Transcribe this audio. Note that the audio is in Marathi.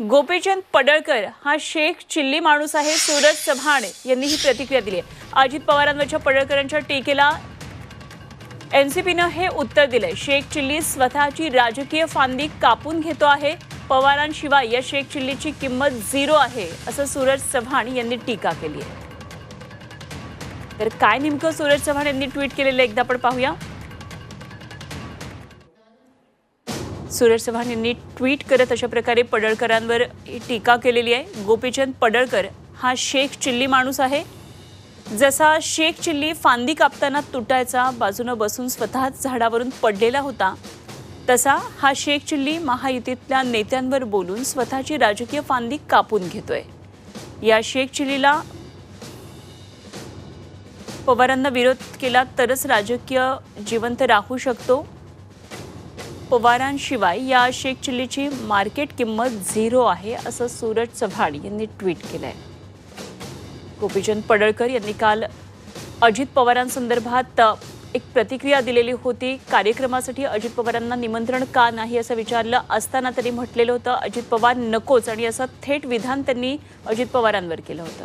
गोपीचंद पडळकर हा शेख चिल्ली माणूस आहे सूरज चव्हाण यांनी ही प्रतिक्रिया दिली आहे. अजित पवारांवरच्या पडळकरांच्या टीकेला एनसीपीनं हे उत्तर दिलंय. शेख चिल्ली स्वतःची राजकीय फांदी कापून घेतो आहे. पवारांशिवाय या शेख चिल्लीची किंमत झिरो आहे असं सूरज चव्हाण यांनी टीका केली आहे. तर काय नेमकं सूरज चव्हाण यांनी ट्विट केलेलं एकदा आपण पाहूया. सूरज चव्हाण यांनी ट्विट करत अशा प्रकारे पडळकरांवर टीका केलेली आहे. गोपीचंद पडळकर हा शेख चिल्ली माणूस आहे. जसा शेख चिल्ली फांदी कापताना तुटायचा बाजूनं बसून स्वतःच झाडावरून पडलेला होता तसा हा शेख चिल्ली महायुतीतल्या नेत्यांवर बोलून स्वतःची राजकीय फांदी कापून घेतोय. या शेख चिल्लीला पवारांना विरोध केला तरच राजकीय जिवंत राहू शकतो. पवारांशिवाय या शेख चिल्लीची मार्केट किंमत झिरो आहे असं सूरज चव्हाण यांनी ट्विट केलं आहे गोपीचंद पडळकर यांनी काल अजित पवारांसंदर्भात एक प्रतिक्रिया दिलेली होती. कार्यक्रमासाठी अजित पवारांना निमंत्रण का नाही असं विचारलं असताना त्यांनी म्हटलेलं होतं अजित पवार नकोच. आणि असं थेट विधान त्यांनी अजित पवारांवर केलं होतं.